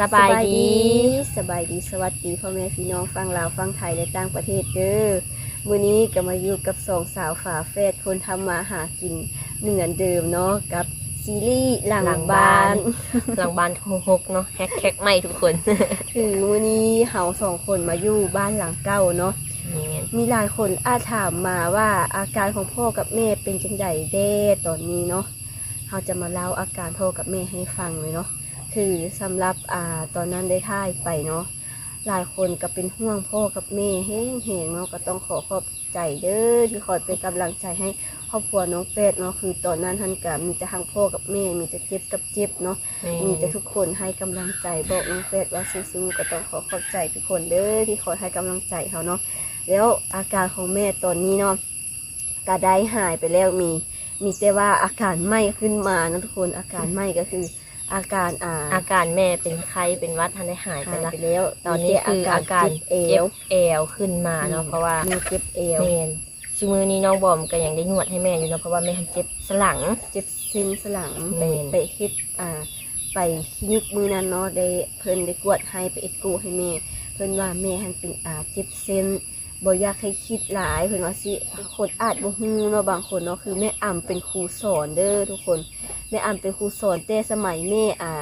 สบายดี สบายดี สวัสดีพ่อแม่พี่น้องฟังลาวฟังไทยและต่างประเทศเด้อมื้อนี้ก็มาอยู่กับสองสาวฝาแฝดคนทำมาหากินเหมือนเดิมเนาะกับซีรีส์หลังหลังบ้าบ้านนหลังบ้านหกเนาะแฮกแคกไม่ทุกคนถึงมื้อนี้เฮาสองคนมาอยู่บ้านหลังเก่าเนาะนี่มีหลายคนอาจถามมาว่าอาการของพ่อกับแม่เป็นจังไดเด้ตอนนี้เนาะเราจะมาเล่าอาการพ่อกับแม่ให้ฟังเลยเนาะ คือสำหรับอ่าตอนนั้นได้ท่ายไปเนาะหลายคนก็เป็นห่วงพ่อกับแม่แห้งๆเนาะก็ต้องขอขอบใจเด้อที่คอยเป็นกำลังใจให้ครอบครัวน้องเฟดเนาะคือตอนนั้นท่านก็มีแต่ทั้งพ่อกับแม่ มีแต่เจ็บกับเจ็บเนาะมีแต่ทุกคนให้กำลังใจบอกน้องเฟสว่าสู้ๆก็ต้องขอขอบใจทุกคนเด้อที่คอยให้กำลังใจเขาเนาะแล้วอาการของแม่ตอนนี้เนาะก็ได้หายไปแล้วมี มีแต่ว่าอาการไหม้ขึ้นมานะทุกคนอาการไหม้ก็คือ อาการอ่าอาการแม่เป็นไข้เป็นหวัดทันได้หายไปหายละไปแล้วตอนนี้คืออาการเจ็บเอเจ็วบเอวขึ้นมาเนาะเพราะว่ามีเจ็บเอวแม่นซูมือนี้น้องบอมก็ยังได้นวดให้แม่อยู่เนาะเพราะว่าแม่ทันเจ็บสลัง เจ็บเส้นสลังแม่ไปนไปเฮ็ดอ่า ไปคลินิกมือนั้นเนาะได้เพิ่นได้กวดให้ไปเอ็กโกให้แม่ เพิ่นว่าแม่หันเป็นอ่าเจ็บเส้น บ่อยากให้คิดหลายเพิ่นว่าสิคนอาจบ่ฮู้เนาะบางคนเนาะคือแม่อ่ำเป็นครูสอนเด้อทุกคนแม่อ่ำเป็นครูสอนแต่สมัยแม่อ่า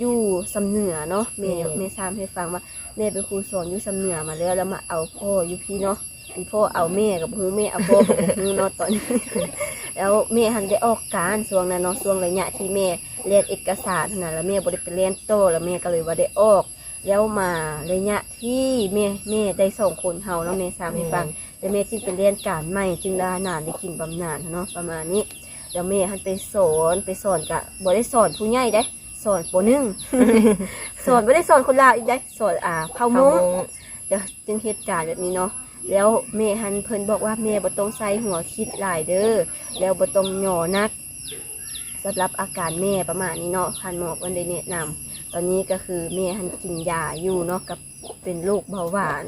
อยู่สำเหนือเนาะแม่แม่ทราบให้ฟังว่าแม่เป็นครูสอนอยู่สำเหนือมาแล้วแล้วมาเอาพ่ออยู่พี่เนาะอันพ่อเอาแม่กับฮือแม่เอาพ่อกับฮือเนาะตอนนี้แล้วแม่หันได้ออกการช่วงนั้นเนาะช่วงระยะที่แม่เรียนเอกสารนั่นนะแล้วแม่บ่ได้ไปเรียนโตแล้วแม่ก็เลยว่าได้ออก แล้วมาระยะที่แม่แม่ได้ส่งคนเฮาเนาะแม่สามให้ฟังแล้วแม่จึงไปเรียนการใหม่จึงได้นานได้กินบำนาญเนาะประมาณนี้แล้วแม่หันไปสอนไปสอนกะบ่ได้สอนผู้ใหญ่เด้สอนปหนึ่งสอนบ่ได้สอนคนลาวอีกได้สอนอ่าเผาเขามุ้งเดี๋ยวจึงเหตุการณ์แบบนี้เนาะแล้วแม่ฮันเพิ่นบอกว่าแม่บ่ต้องใส่หัวคิดหลายเด้อแล้วบ่ต้องหย่อนักสำหรับอาการแม่ประมาณนี้เนาะท่านหมอเพิ่นได้แนะนำ ตอนนี้ก็คือแม่ฮันกินยาอยู่เนาะกับเป็นโรคเบาหวาน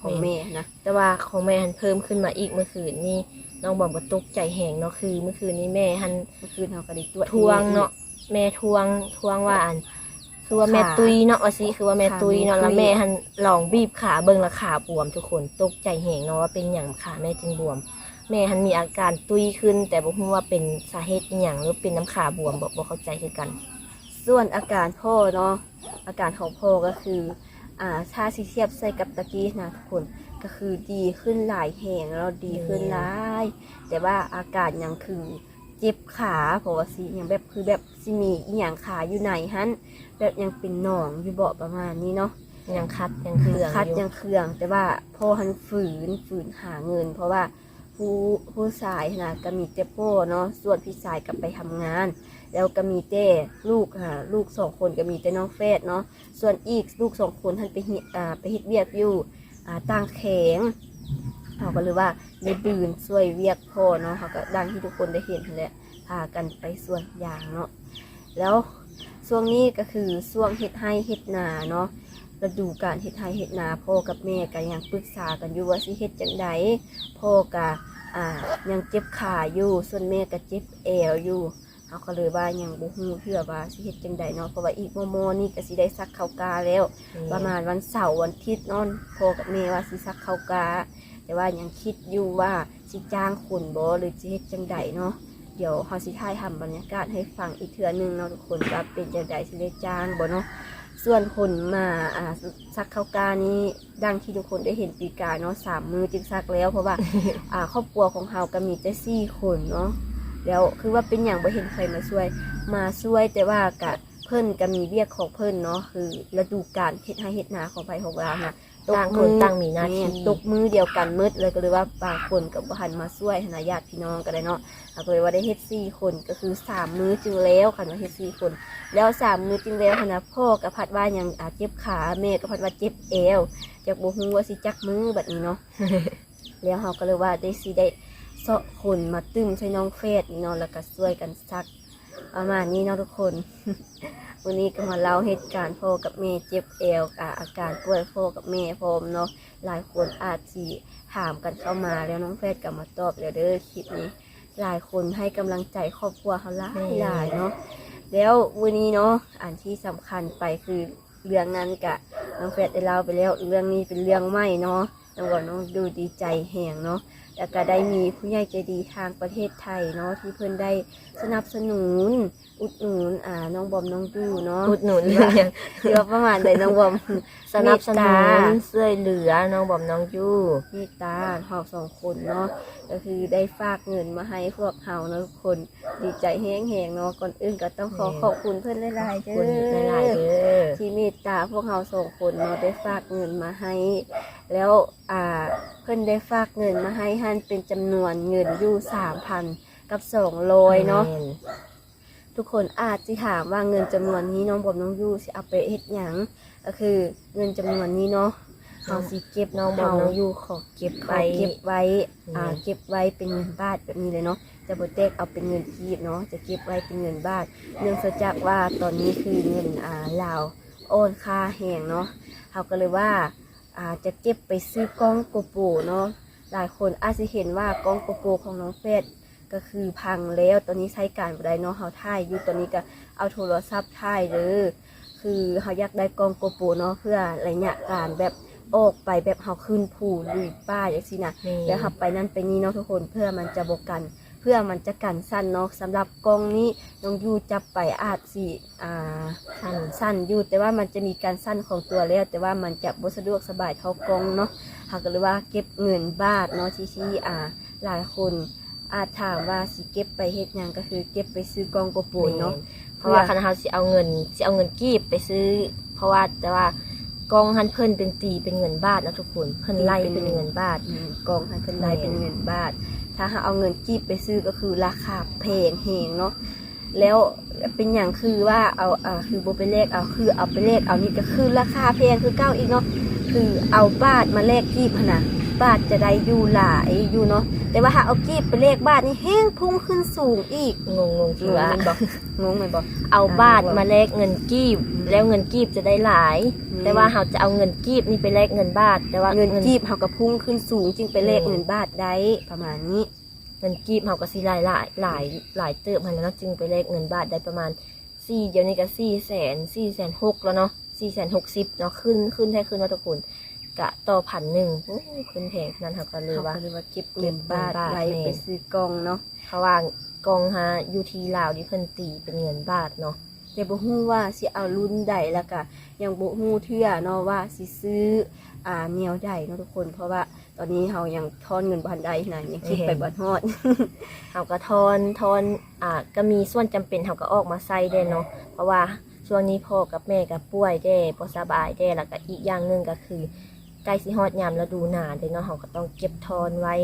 ของแม่นะแต่ว่าของแม่หันเพิ่มขึ้นมาอีกเมื่อคืนนี่น้องบอมก็ตกใจแหงเนาะคือเมื่อคืนนี้แม่หันเมื่อคืนเฮาก็ได้ตรวจทวงเนาะแม่ทวงทวงว่าอันคือว่าแม่ขาตุยเนาะว่าสิคือว่าแม่ขาตุยเนาะแม่ตุยแล้วแม่หันลองบีบขาเบิ่งและขาบวมทุกคนตกใจแหงเนาะว่าเป็นอย่างขาแม่จึงบวม แม่หันมีอาการตุยขึ้น แต่บ่ฮู้ว่าเป็นสาเหตุอหย่างหรือเป็นน้ำขาบวมบ่บ่เข้าใจคือกัน ส่วนอาการพ่อเนาะอาการของพ่อก็คืออ่าถ้าสิเทียบใส่กับตะกี้นะทุกคนก็คือดีขึ้นหลายแห่งแล้วดีขึ้นหลาย แต่ว่าอาการยังคือเจ็บขาเพราะว่าสิยังแบบคือแบบสิมีอีหยังขาอยู่ไหนฮันแบบยังเป็นหนองอยู่เบาะประมาณนี้เนาะยังคัดยังเครื่องคัดอยู่ยังเครื่อง แต่ว่าพ่อหันฝืนฝืนหาเงิน เพราะว่า ผู้ผู้ชายนะก็มีแต่พ่อเนาะส่วนพี่ชายก็ไปทำงาน แล้วก็มีแต่ลูกค่ะลูกสองคนก็มีแต่น้องเฟสเนาะส่วนอีกลูกสองคนท่านไปฮ็ดอ่าไปฮ็ดเวียกอยู่อ่าต่างแขงเขาก็เลยว่าได้บืนช่วยเวียกพ่อเนาะเขาก็ดังที่ทุกคนได้เห็นนั่นแหละพากันไปส่วนยางเนาะแล้วช่วงนี้ก็คือช่วงเฮ็ดให้เฮ็ดนาเนาะ ฤดูการเฮ็ดไทยเฮ็ดนาพ่อกับแม่ก็ยังปรึกษากันอยู่ว่าสิเฮ็ดจังใดพ่อก็อ่ายังเจ็บขาอยู่ส่วนแม่ก็เจ็บแอวอยู่เขาก็เลยว่ายังบ่ฮู้เพื่อว่าสิเฮ็ดจังใดเนาะเพราะว่าอีกโมโมนี่ก็สิได้ซักข้าวกาแล้ว ประมาณวันเสาร์วันอาทิตย์เนอนพ่อกับแม่ว่าสิซักข้าวกา แต่ว่ายังคิดอยู่ว่าสิจ้างคนบ่หรือสิเฮ็ดจังใดเนาะเดี๋ยวเฮาสิถ่ายทำบรรยากาศให้ฟังอีกเทื่อหนึงเนาะทุกคนว่าเป็นจังใดสิได้จ้างบ่เนาะ ส่วนผลมาอ่าซักข้าวกานี้ดังที่ทุกคนได้เห็นปีกาเนาะสามมือจึงซักแล้ว เพราะว่า อ่าครอบครัวของเฮาก็มีแต่สี่คนเนาะแล้วคือว่าเป็นอย่างบ่เห็นใครมาช่วย มาช่วยแต่ว่ากะเพิ่นก็มีเรียกของเพิ่นเนาะคือฤดูกาลเฮ็ดให้เฮ็ดนาของไปของเรานะ ต่างคนต่างมีหน้าที่แตกมือเดียวกันมืดเลยก็เลยว่าบางคนกับบ่หันมาช่วยหนาญาติพี่น้องก็ได้เนาะเราก็เลยว่าได้เฮ็ดสี่คนก็คือสามมือจึงแล้วคันว่าเฮ็ดสี่คน แล้วสามมือจึงแล้วหั้นนะพ่อกับพัดว่ายังอาเจ็บขาแม่กับพัดว่าเจ็บเอวจากบ่ฮู้ว่าสิจักมือแบบนี้เนาะ แล้วเราก็เลยว่าได้สิได้เสาะคนมาตึมใส่น้องเฟสนี่เนาะแล้วก็ช่วยกันซัก ประมาณนี้เนาะทุกคน วันนี้ก็มาเล่าเหตุการณ์พ่อกับแม่เจ็บเอวกับอาการป่วยพ่อกับแม่พร้อมเนาะหลายคนอาจสิถามกันเข้ามาแล้วน้องเฟสก็มาตอบแล้วเด้อคลิปนี้ หลายคนให้กำลังใจครอบครัวเขาหลายหลายเนาะแล้ววันนี้เนาะอันที่สำคัญไปคือเรื่องนั้นกะน้องแฟดได้เล่าไปแล้วเรื่องนี้เป็นเรื่องใหม่เนาะน้องบอกน้องดูดีใจแหงเนาะ แล้วก็ได้มีผู้ใหญ่ใจดีทางประเทศไทยเนาะที่เพิ่นได้สนับสนุน อุดหนุนอ่าน้องบอมน้องดูเนาะอุดหนุนเรื่องหยังเรือประมาณใดน้องบอม สนับสนุเมตตานช่วยเหลือน้องบอมน้องยู่เมตตาเราสองคนเนาะก็คือได้ฝากเงินมาให้พวกเราเนาะทุกคนดีใจแห้งๆเนาะก่อนอื่นก็ต้องขอขอบคุณเพื่อนหลายๆเด้คุณอหลายๆเด้อที่เมตตาพวกเราสองคนเนาะได้ฝากเงินมาให้ แล้วอ่าเพื่อนได้ฝากเงินมาให้ท่านเป็นจำนวนเงินอยู่สามพันกับสองร้อยเนาะแม่ทุกคนอาจจะถามว่าเงินจำนวนนี้น้องบอมน้องยูสิเอาไปเฮ็ดหยังก็คือเงินจำนวนนี้เนาะเราสิเก็บน้องบอมน้องยู่ขอเก็บไปไปเก็บไว้อืมอ่าเก็บไว้เป็นเงินบาทแบบนี้เลยเนาะจะบ่แตกเอาเป็นเงินกีบเนาะจะเก็บไว้เป็นเงินบาท เนื่องจากว่าตอนนี้คือเงินอ่าลาวโอนค่าแหงเนาะเขาก็เลยว่า อ่าจะเก็บไปซื้อกล้องโกโปรเนาะหลายคนอาจจะเห็นว่ากล้องโกโปรของน้องเฟสก็คือพังแล้วตอนนี้ใช้การบ่ได้เนาะเขาถ่ายอยู่ตอนนี้ก็เอาโทรศัพท์ถ่ายเลยคือเขาอยากได้กล้องโกโปรเนาะเพื่อระยะการแบบออกไปแบบเขาขึ้นภูลุยป้าอย่างนี้นะนี่แล้วขับไปนั่นไปนี่เนาะทุกคนเพื่อมันจะบกกัน เพื่อมันจะกันสั้นเนาะสำหรับกล้องนี้น้องยูจับไปอาจสิอ่าท่านสั้นอยู่แต่ว่ามันจะมีการสั้นของตัวแล้ว แต่ว่ามันจะบ่สะดวกสบายเท่ากล้องเนาะหากก็เลยว่าเก็บเงินบาทเนาะที่ที่อ่าหลายคนอาจถามว่าสิเก็บไปเฮ็ดหยังก็คือเก็บไปซื้อกล้องโกโปรเนาะเพราะว่าคันเฮาสิเอาเงินสิเอาเงินกีบไปซื้อ เพราะว่าแต่ว่ากองหันเพิ่นเป็นตีเป็นเงินบาทนะทุกคนเพิ่นไล่เป็นเงินบาทอืมกองให้เป็นรายแม่นเป็นเงินบาท ถ้าหาเอาเงินกีบไปซื้อก็คือราคาแพงเหงเนาะแล้วเป็นอย่างคือว่าเอาอ่าคือโบไปเลขเอาคือเอาไปเลขเอานี่ก็คือราคาแพงคือเก้าอีกเนาะคือเอาบาทมาเลขกีบนนะบาทจะได้อยู่หลายอยู่เนาะ แต่ว่าถ้าเอากีบไปเลขบาทนี่แห้งพุ่งขึ้นสูงอีกงงงๆงคืองว่ามันบอกงงมันบอกเอาบาทมาแลกเงินกีบ แล้วเงินกีบจะได้หลายอืมแต่ว่าเราจะเอาเงินกีบนี่ไปแลกเงินบาท แต่ว่าเงินกีบเขาก็พุ่งขึ้นสูงจึงไปเลขอืมเงินบาทได้ประมาณนี้เงินกีบเราก็สิหลายหลายหลายหลายเติบมันแล้วเนาะจึงไปแลกเงินบาทได้ประมาณสี่เดี๋ยวนี้ก็สี่แสนสี่แสนหกแล้วเนาะสี่แสนหกสิบเนาะขึ้นขึ้นแท้ขึ้นว่าทุกคน กะต่อพันหนึ่งโอ้ยขึ้นแพงขนาดนั้นเขาก็เลยเขาว่า ก็เลยว่าเก็บเงินบาทเก็บเงินบาทไว้แม่ ไปซื้อกล่องเนาะเพราะว่ากองฮะอยูทีลาวที่เพิ่นตีเป็นเงินบาทเนาะแต่บ่ฮู้ว่าสิเอารุ่นใดแล้วก็ยังบ่ฮู้เทื่อเนาะว่าสิซื้ออ่าแนวใดเนาะทุกคน เพราะว่าตอนนี้เฮายังทอนเงินบ่ทันได้นะยังคิดไปบ่ฮอด เขาก็ทอนทอนอ่าก็มีส่วนจำเป็นเขาก็ออกมาใส่ได้เนาะเพราะว่าช่วงนี้พ่อกับแม่ก็ป่วยได้บ่สบายได้แล้วก็อีกอย่างหนึงก็คือ ใกล้สิฮอดยามฤดูหนาวเด้เนาะเขาก็ต้องเก็บทอนไว้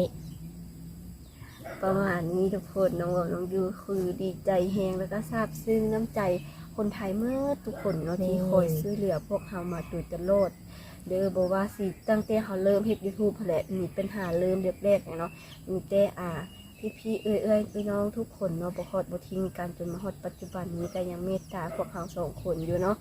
ประมาณนี้ทุกคนน้องบอกน้องยูคือดีใจแฮงแล้วก็ซาบซึ้งน้ำใจคนไทยเมื่อทุกคนเนาะที่นี่คอยช่วยเหลือพวกเฮามาโดยตลอดเด้อบ่ว่าสิตั้งแต่เฮาเริ่มเฮ็ด YouTube แหละมีปัญหาเริ่มแรกๆเนาะมีแต่อ่า พี่ๆเอ้ยๆพี่น้องทุกคนเนาะบ่ฮอดบ่ทิ้งกันจนมาฮอดปัจจุบันนี้ก็ยังเมตตาพวกเฮาสองคนอยู่เนาะ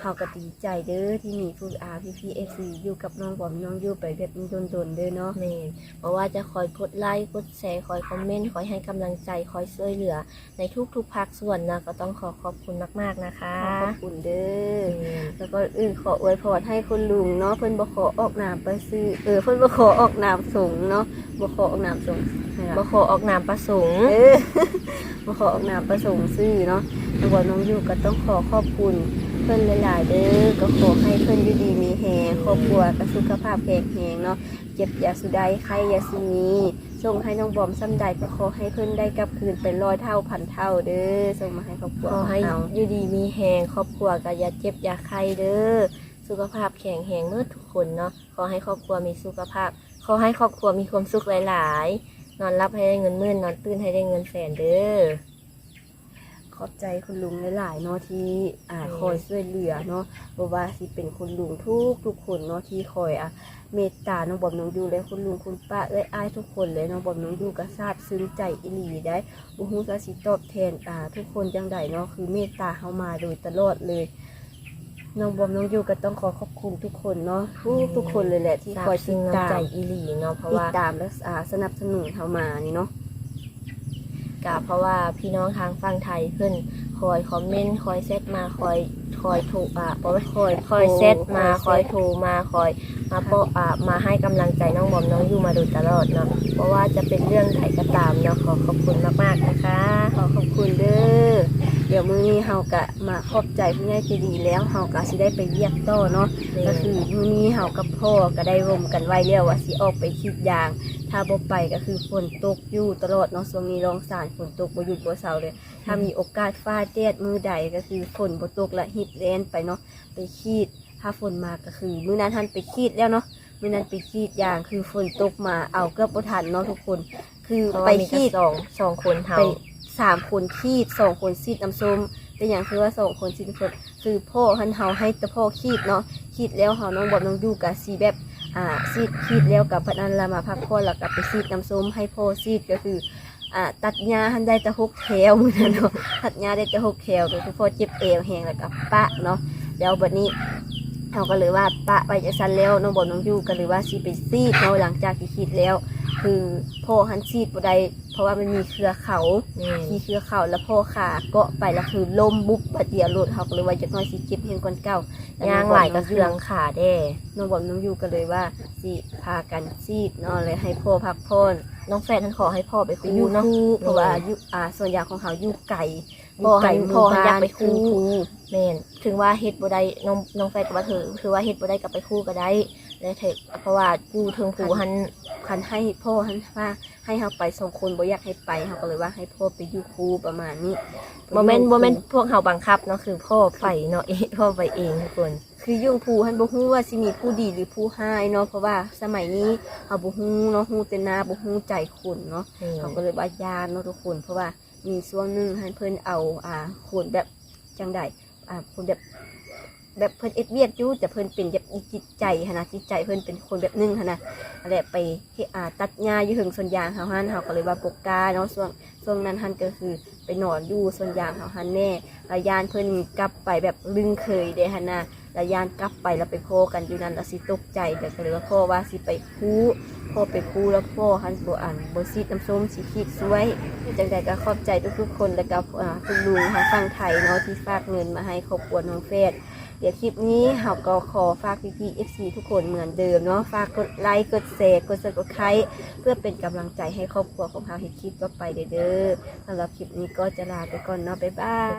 เฮาก็ดีใจเด้อที่มีผู้อาพี่ๆ FC อยู่กับน้องบอมน้องอยู่ไปแบบนี้โดนๆเด้อเนาะแม่นเพราะว่าจะคอยกดไลค์กดแชร์คอยคอมเมนต์คอยให้กำลังใจคอยช่วยเหลือ ในทุกๆภาคส่วนนะก็ต้องขอขอบคุณมากๆนะคะขอขอบคุณเด้อแม่นแล้วก็อื่นขออวยพรให้คุณลุงเนาะเพิ่นบ่ขอออกนามไปซื้อเออเพิ่นบ่ขอออกนามสงฆ์เนาะบ่ขอออกนามสงฆ์ให้ล่ะบ่ขอออกนามประสงค์เออบ่ขอออกนามประสงค์ซื้อเนาะแล้วก็น้องอยู่ก็ต้องขอขอบคุณเพิ่นหลายๆเด้อก็ขอให้เพิ่นอยู่ดีมีแฮงครอบครัวก็สุขภาพแข็งแรงเนาะเจ็บอย่าสุดใดไข้อย่าสิมีส่งให้น้องบอมซ้ำใดก็ขอให้เพิ่นได้กลับคืนเป็นร้อยเท่าพันเท่าเด้อส่งมาให้ครอบครัวขอให้เราอยู่ดีมีแหงครอบครัวก็อย่าเจ็บอย่าไข้เด้อสุขภาพแข็งแรงเมื่อทุกคนเนาะขอให้ครอบครัวมีสุขภาพขอให้ครอบครัวมีความสุขหลาย ๆ นอนรับให้ได้เงินหมื่นนอนตื่นให้ได้เงินแสนเด้อ ขอบใจคุณลุงหลายๆเนาะที่อ่าคอยช่วยเหลือเนาะบ่ว่าสิเป็นคุณลุงทุกทุกคนเนาะที่คอยอะเมตตาน้องบอมน้องดูและคุณลุงคุณป้าเอ้ยอ้ายทุกคนเลยน้องบอมน้องดูก็ทราบซึ้งใจอีหลีได้บ่ฮู้จะสิตอบแทนอ่าทุกคนจังใดเนาะคือเมตตาเฮามาโดยตลอดเลย น้องบอมน้องยูก็ต้องขอขอบคุณทุกคนเนาะทุกทุกคนเลยแหละที่ทราคอยบติซึ้งดตาน้ำใจมอีหลีเนาะเพราะติดว่าตามและอ่าสนับสนุนเฮามานี่เนาะกะเพราะว่าพี่น้องทางฝั่งไทยเพิ่นคอยคอมเมนต์คอยเซตมาคอยคคอยโทรอะบ่แม่นคอยคอยเซตมาคคออยยโทรมาคอยมาโปะอะมาให้กำลังใจน้องบอมน้องยูมาโดยตลอดเนาะเพราะว่าจะเป็นเรื่องใดก็ตามเนาะขอขอบคุณมากๆนะคะ ขอขอบคุณเด้อเดี๋ยวมื้อนี้เฮากะมาขอบใจผู้ใหญ่ใจดีแล้วเฮากะสิได้ไปเยี่ยมต่อเนาะก็คือมื้อนี้เฮากับพ่อก็ได้ร่วมกันไว้แล้วว่าสิออกไปคิดยาง ถ้าบ่ไปก็คือฝนตกอยู่ตลอดเนาะช่วงนี้รองสารฝนตกบ่หยุดบ่เซาเลย ถ้ามีโอกาสฟ้าแดดมือใดก็คือฝนบ่ตกและฮิตแลนไปเนาะไปขีดถ้าฝนมาก็คือมื้อนั้นท่านไปขีดแล้วเนาะมื้อนั้นไปขีดยางคือฝนตกมาเอาเกือบบ่ทันเนาะทุกคน คือเพราะไปว่ามีแค่ขีดสองสองคนเฮาไป สามคนขีดสองคนซีดน้ำส้มเป็นอย่างคือว่าสองคนซีดน้ำส้มคือพ่อหันเฮาให้ต่พ่อขีดเนาะขีดแล้วเฮาน้องบอมน้องดูกับซีแบบอ่าซีดขีดแล้วกับพนันละมาพักผ่อนแล้วกับไปซีดน้ำส้มให้พ่อซีดก็คืออ่าตัดหญ้าหันได้แต่หกแถวมือนั้นเนาะตัดหญ้าได้แต่หกแถวก็คือพ่อเจ็บเอวแหงแล้วกับปะเนาะแล้วบัดนี้เขาก็เลยว่าปะไปจะสั้นแล้วน้องบอมน้องยูก็เลยว่าซีไปซีดเนาะหลังจากที่ขีดแล้ว คือพ่อหันซีดบ่ได้เพราะว่ามันมีเครือเขานี่ขี่เครือเข่าแล้วพ่อขาเกาะไปแล้วคือล้มบุบบัดเดียวหลุดเขาก็เลยว่าจะน้อยสิเจ็บเพียงคนเก่าแต่ย่างหลายก็เครื่องขาแด้น้องบอมน้องยูก็เลยว่าสิพากันซีดเนาะเลยให้พ่อพักผ่อนน้องแฟนท่านขอให้พ่อไปไปคู่อยู่เนาะคู่เพราะว่าอยู่อ่าส่วนใหญ่ของเขาอยู่ไก่พ่อให้หมู่พ่อให้อยากไปบ้นคู่คู่แม่นถึงว่าเฮ็ดบ่ได้น้องน้องแฟนก็ว่าเถอะถือว่าเฮ็ดบ่ได้ก็ไปคู่ก็ได้แล้วเถอะเพราะว่าอยู่เทิงผูหัน คันให้พ่อหันว่าให้เขาไปสองคนบ่อยากให้ไปเขาก็เลยว่าให้พ่อไปอยู่คู่ประมาณนี้บ่แม่นบ่แม่นพวกเฮาบังคับเนาะคือพ่อไปเนาะเองพ่อไปเองทุกคนคือยุ่งผู้หันบ่ฮู้ว่าสิมีผู้ดีหรือผู้ห้ายเนาะเพราะว่าสมัยนี้เขาบ่ฮู้เนาะฮู้แต่หน้าบ่ฮู้ใจคนเนาะนี่เขาก็เลยว่ายานเนาะทุกคน เพราะว่ามีช่วงหนึงให้เพิ่นเอาอ่าคนแบบจังใดอ่าคนแบบ แบบเพิ่นเอ็ดเวียดอยู่แต่เพิ่นเป็นแบบจิตใจหนะจิตใจเพิ่นเป็นคนแบบนึงหนะอะไรไปเฮ็ดอ่าตัดหญ้าอยู่ถึงส่วนยางเฮาหันเฮาก็เลยว่าปกกาเนาะช่วงช่วงนั้นหันก็คือไปนอนอยู่ส่วนยางเฮาหันแน่แล้วยานเพิ่นกลับไปแบบลึงเคยเด้หันะแล้วยานกลับไปแล้วไปโพกันอยู่นั่นแล้วสิตกใจแต่ก็เลยว่าพ่อว่าสิไปคูพ่อไปคูแล้วพ่อหันบ่อ่านบ่ซีดน้ำส้มสิคิดสวยจังใดก็ขอบใจทุกๆคนแล้วก็คุณลุงทางฝั่งไทยเนาะที่ฝากเงินมาให้ครอบครัวน้องเฟส เดี๋ยวคลิปนี้เราก็ขอฝากพี่ๆ FC ทุกคนเหมือนเดิมเนาะฝากกดไลค์กดแชร์กด Subscribe เพื่อเป็นกำลังใจให้ครอบครัวของเราเห็นคลิปต่อไปเด้อๆสำหรับคลิปนี้ก็จะลาไปก่อนเนาะบ๊ายบาย